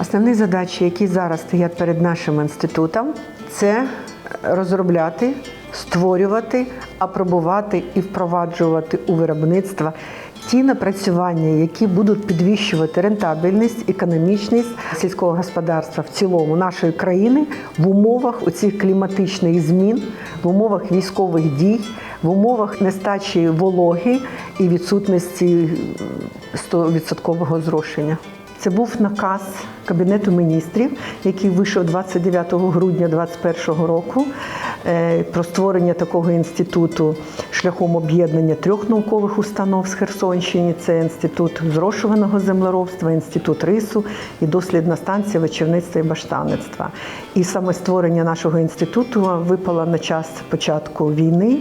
Основні задачі, які зараз стоять перед нашим інститутом, це розробляти, створювати, апробувати і впроваджувати у виробництво ті напрацювання, які будуть підвищувати рентабельність, економічність сільського господарства в цілому нашої країни в умовах оцих кліматичних змін, в умовах військових дій, в умовах нестачі вологи і відсутності 100% зрошення. Це був наказ Кабінету міністрів, який вийшов 29 грудня 2021 року е, про створення такого інституту шляхом об'єднання трьох наукових установ з Херсонщини. Це інститут зрошуваного землеробства, інститут рису і дослідна станція вечівництва і баштанництва. І саме створення нашого інституту випало на час початку війни.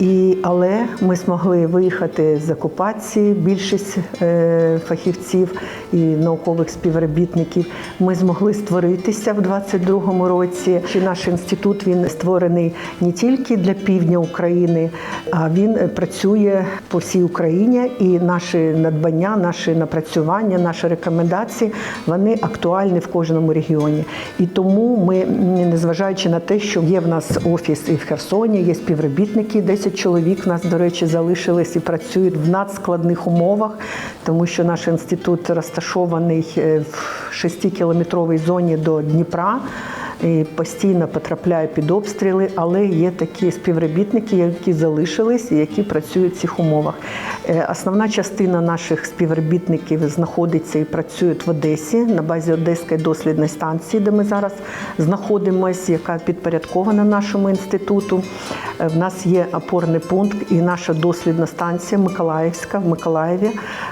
І, але ми змогли виїхати з окупації. Більшість е, фахівців і наукових співробітників ми змогли створитися в 22-му році. Чи наш інститут він створений не тільки для півдня України, а він працює по всій Україні. І наші надбання, наші напрацювання, наші рекомендації вони актуальні в кожному регіоні. І тому ми, незважаючи на те, що є в нас офіс і в Херсоні, є співробітники, 10 чоловік нас, до речі, залишились і працюють в надскладних умовах, тому що наш інститут розташований е, в 6-кілометровій зоні до Дніпра. І постійно потрапляє під обстріли, але є такі співробітники, які залишились і які працюють в цих умовах. Е, Основна частина наших співробітників знаходиться і працюють в Одесі на базі Одеської дослідної станції, де ми зараз знаходимося, яка підпорядкована нашому інституту. Е, В нас є опорний пункт і наша дослідна станція Миколаївська в Миколаєві.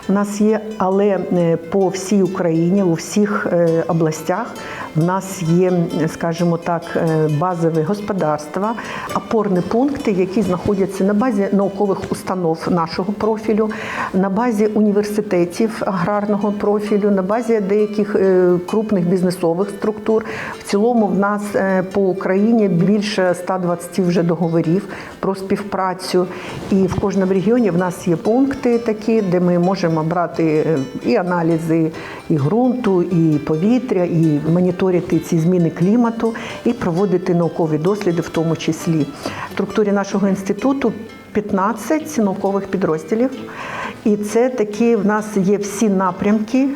В нас є, але е, по всій Україні, у всіх областях в нас є, скажімо так, е, базові господарства, опорні пункти, які знаходяться на базі наукових установ нашого профілю, на базі університетів аграрного профілю, на базі деяких е, крупних бізнесових структур. В цілому в нас е, по Україні більше 120 вже договорів про співпрацю. І в кожному регіоні в нас є пункти такі, де ми можемо брати і аналізи і ґрунту, і повітря, і моніторити ці зміни клімату, і проводити наукові досліди, в тому числі. В структурі нашого інституту 15 наукових підрозділів. І це такі в нас є всі напрямки,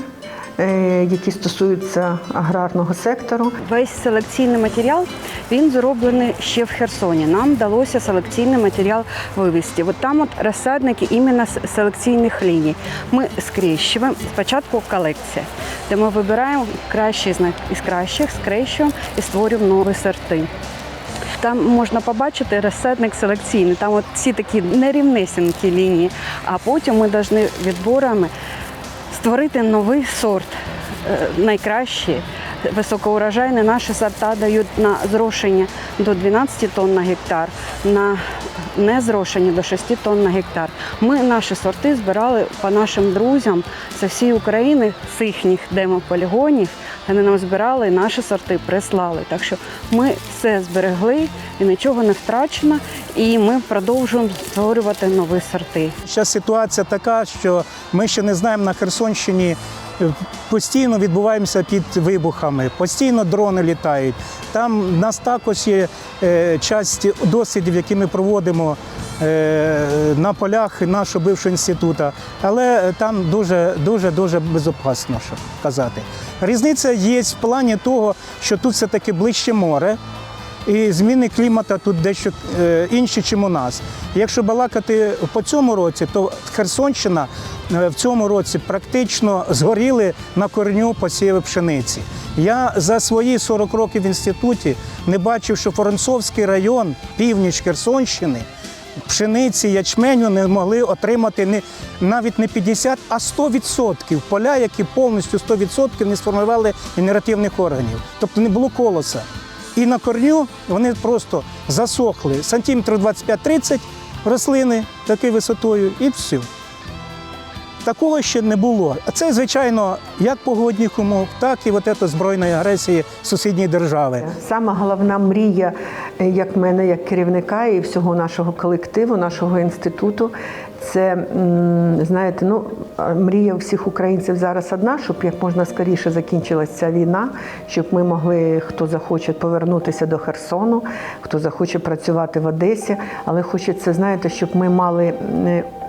які стосуються аграрного сектору. Весь селекційний матеріал він зроблений ще в Херсоні. Нам вдалося селекційний матеріал вивезти. От там от розсадники іменно з селекційних ліній. Ми скрещуємо спочатку колекція, де ми вибираємо кращі із кращих, скрещуємо і створюємо нові сорти. Там можна побачити розсадник селекційний. Там от ці такі нерівнесенькі лінії, а потім ми повинні відборами створити новий сорт, е, найкращі. Високоурожайні наші сорта дають на зрошення до 12 тонн на гектар, на незрошені до 6 тонн на гектар. Ми наші сорти збирали по нашим друзям з всієї України, з їхніх демополігонів. Вони нам збирали і наші сорти прислали. Так що ми все зберегли і нічого не втрачено. І ми продовжуємо створювати нові сорти. Зараз ситуація така, що ми ще не знаємо на Херсонщині. Постійно відбуваємося під вибухами, постійно дрони літають. Там в нас також є е, часть дослідів, які ми проводимо е, на полях нашого бившого інституту, але там дуже дуже дуже безпечно, що казати. Різниця є в плані того, що тут все таки ближче море. І зміни клімату тут дещо е, інші, ніж у нас. Якщо балакати по цьому році, то Херсонщина е, в цьому році практично згоріли на кореню посіви пшениці. Я за свої 40 років в інституті не бачив, що Воронцовський район, північ Херсонщини, пшениці, ячменю не могли отримати не, навіть не 50, а 100% поля, які повністю 100% не сформували генеративних органів. Тобто не було колоса. І на корню вони просто засохли сантиметрів 25-30 рослини такою висотою, і все. Такого ще не було. А це, звичайно, як погодних умов, так і от це збройної агресії сусідньої держави. Сама головна мрія, е, як мене, як керівника і всього нашого колективу, нашого інституту, Це знаєте, ну мрія всіх українців зараз одна, щоб як можна скоріше закінчилася ця війна, щоб ми могли, хто захоче повернутися до Херсону, хто захоче працювати в Одесі, але хочеться, знаєте, щоб ми мали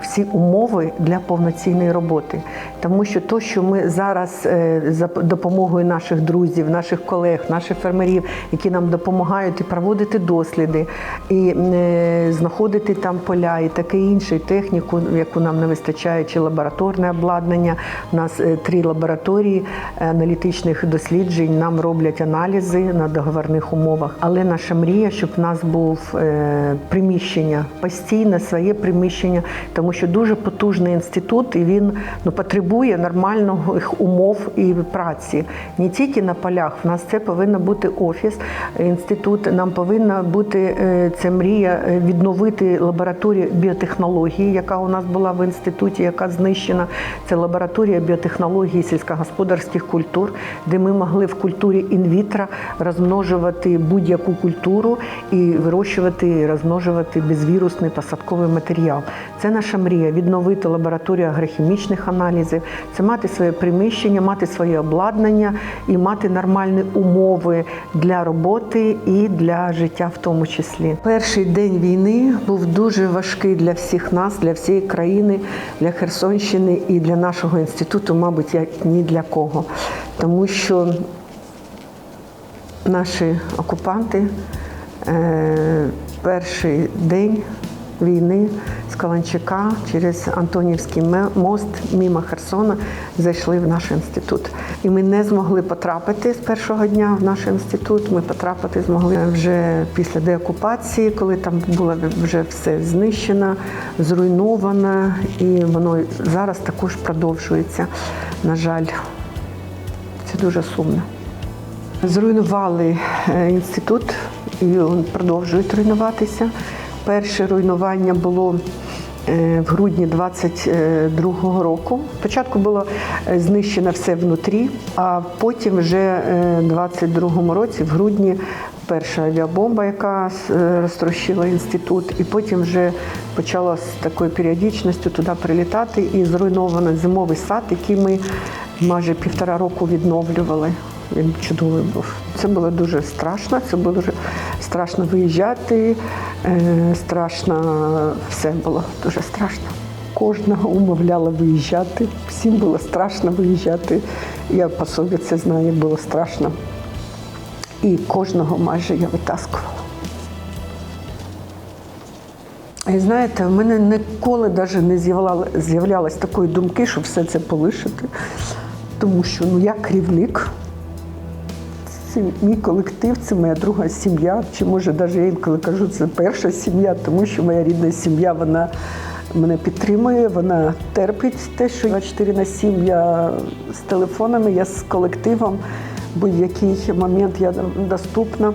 всі умови для повноцінної роботи. Тому що то, що ми зараз е, за допомогою наших друзів, наших колег, наших фермерів, які нам допомагають і проводити досліди, і е, знаходити там поля, і таке інше, техніку, яку нам не вистачає, чи лабораторне обладнання. У нас е, три лабораторії аналітичних досліджень. Нам роблять аналізи на договорних умовах. Але наша мрія, щоб в нас був приміщення постійне, своє приміщення, тому що дуже потужний інститут, і він ну потребує нормальних умов і праці. Не тільки на полях. В нас це повинен бути офіс, інститут. Нам повинна бути це мрія е, відновити лабораторію біотехнології, яка у нас була в інституті, яка знищена. Це лабораторія біотехнології сільськогосподарських культур, де ми могли в культурі інвітро розмножувати будь-яку культуру і вирощувати, розмножувати безвірусний посадковий матеріал. Це наша мрія відновити лабораторію агрохімічних аналізів, це мати своє приміщення, мати своє обладнання і мати нормальні умови для роботи і для життя в тому числі. Перший день війни був дуже важкий для всіх нас, для всієї країни, для Херсонщини і для нашого інституту, мабуть, як ні для кого. Тому що наші окупанти е, перший день війни Каланчика через Антонівський мост мимо Херсона зайшли в наш інститут. І ми не змогли потрапити з першого дня в наш інститут. Ми потрапити змогли вже після деокупації, коли там було вже все знищено, зруйновано, і воно зараз також продовжується. На жаль, це дуже сумно. Зруйнували е, інститут і він продовжує руйнуватися. Перше руйнування було в грудні 22-го року. Спочатку було е, знищено все внутрі, а потім вже е, в 22-му році, в грудні, перша авіабомба, яка е, розтрощила інститут, і потім вже почало з такою періодичністю туди прилітати і зруйновано зимовий сад, який ми майже півтора року відновлювали. Він чудовий був. Це було дуже страшно. Це було дуже страшно виїжджати. Е, Страшно, все було дуже страшно. Кожного умовляла виїжджати. Всім було страшно виїжджати. Я по собі це знаю, було страшно. І кожного майже я витаскувала. І знаєте, в мене ніколи навіть не з'являлось такої думки, щоб все це полишити. Тому що ну, я керівник, це мій колектив, це моя друга сім'я. Чи може навіть я інколи кажу, це перша сім'я, тому що моя рідна сім'я вона мене підтримує, вона терпить те, що 24 на 7 я з телефонами, я з колективом, будь-який момент я доступна.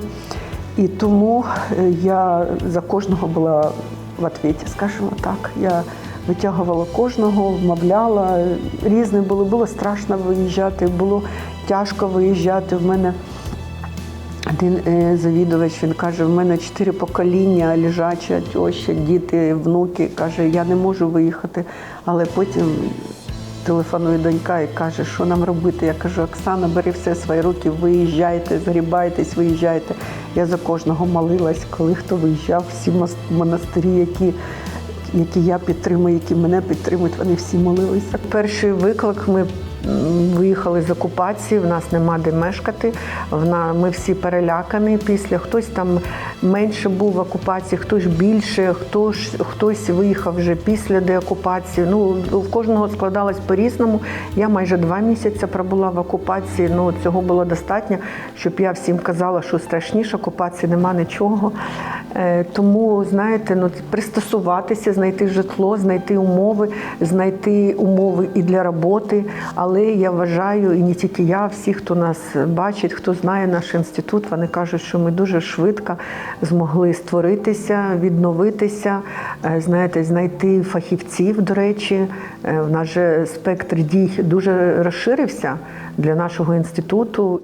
І тому е, я за кожного була в отвіті, скажімо так. Я витягувала кожного, вмовляла. Різне було, було страшно виїжджати, було тяжко виїжджати. В мене один е, завідувач, він каже, в мене чотири покоління, лежача, теща, діти, внуки. Каже, я не можу виїхати. Але потім телефонує донька і каже, що нам робити. Я кажу, Оксана, бери все свої руки, виїжджайте, загрібайтесь, виїжджайте. Я за кожного молилась, коли хто виїжджав, всі монастирі, які які я підтримую, які мене підтримують, вони всі молилися. Перший виклик ми виїхали з окупації, в нас нема де мешкати. Ми всі перелякані після. Хтось там менше був в окупації, хтось більше, хтось, хтось виїхав вже після деокупації. Ну, в кожного складалось по-різному. Я майже два місяці пробула в окупації. Ну, цього було достатньо, щоб я всім казала, що страшніше окупації нема нічого. Е, Тому, знаєте, ну пристосуватися, знайти житло, знайти умови, знайти умови і для роботи. Але я вважаю, і не тільки я, всі, хто нас бачить, хто знає наш інститут, вони кажуть, що ми дуже швидко змогли створитися, відновитися, е, знаєте, знайти фахівців. До речі, Е, в нас же спектр дій дуже розширився для нашого інституту.